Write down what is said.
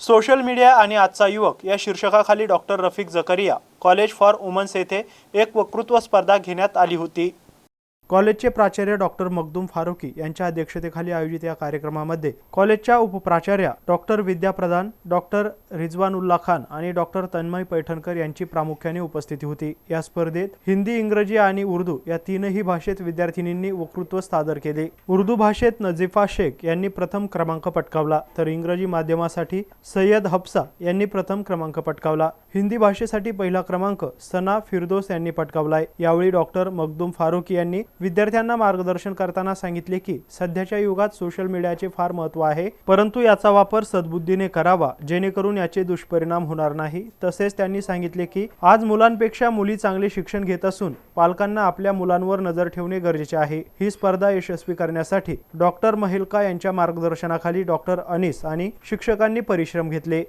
Social media आणि आजचा युवक या शीर्षकाखाली doctor Rafiq Zakaria college for womens येथे एक वक्तृत्व स्पर्धा घेण्यात आली होती. कॉलेजचे प्राचार्य डॉक्टर मखदूम फारुकी यांच्या अध्यक्षतेखाली आयोजित या कार्यक्रमामध्ये कॉलेजच्या उपप्राचार्या डॉक्टर विद्या प्रधान डॉक्टर रिजवानुल्ला खान आणि डॉक्टर तन्मय पैठणकर यांची प्रामुख्याने उपस्थिती होती. या स्पर्धेत हिंदी इंग्रजी आणि उर्दू या तीनही भाषेत विद्यार्थिनींनी वक्तृत्व सादर केले. उर्दू भाषेत नजीफा शेख यांनी प्रथम क्रमांक पटकावला तर इंग्रजी माध्यमासाठी सय्यद हफ्सा यांनी प्रथम क्रमांक पटकावला. हिंदी भाषेसाठी पहिला क्रमांक सना फिरदोस यांनी पटकावलाय. यावेळी डॉक्टर मखदूम फारुकी यांनी विद्यार्थ्यांना मार्गदर्शन करताना सांगितले की सध्याच्या युगात सोशल मीडियाचे फार महत्त्व आहे परंतु याचा वापर सद्बुद्धीने करावा जेणेकरून याचे दुष्परिणाम होणार नाही. तसेच त्यांनी सांगितले की आज मुलांपेक्षा मुली चांगले शिक्षण घेत असून पालकांना आपल्या मुलांवर नजर ठेवणे गरजेचे आहे. ही स्पर्धा यशस्वी करण्यासाठी डॉक्टर महिलका यांच्या मार्गदर्शनाखाली डॉक्टर अनिस आणि शिक्षकांनी परिश्रम घेतले.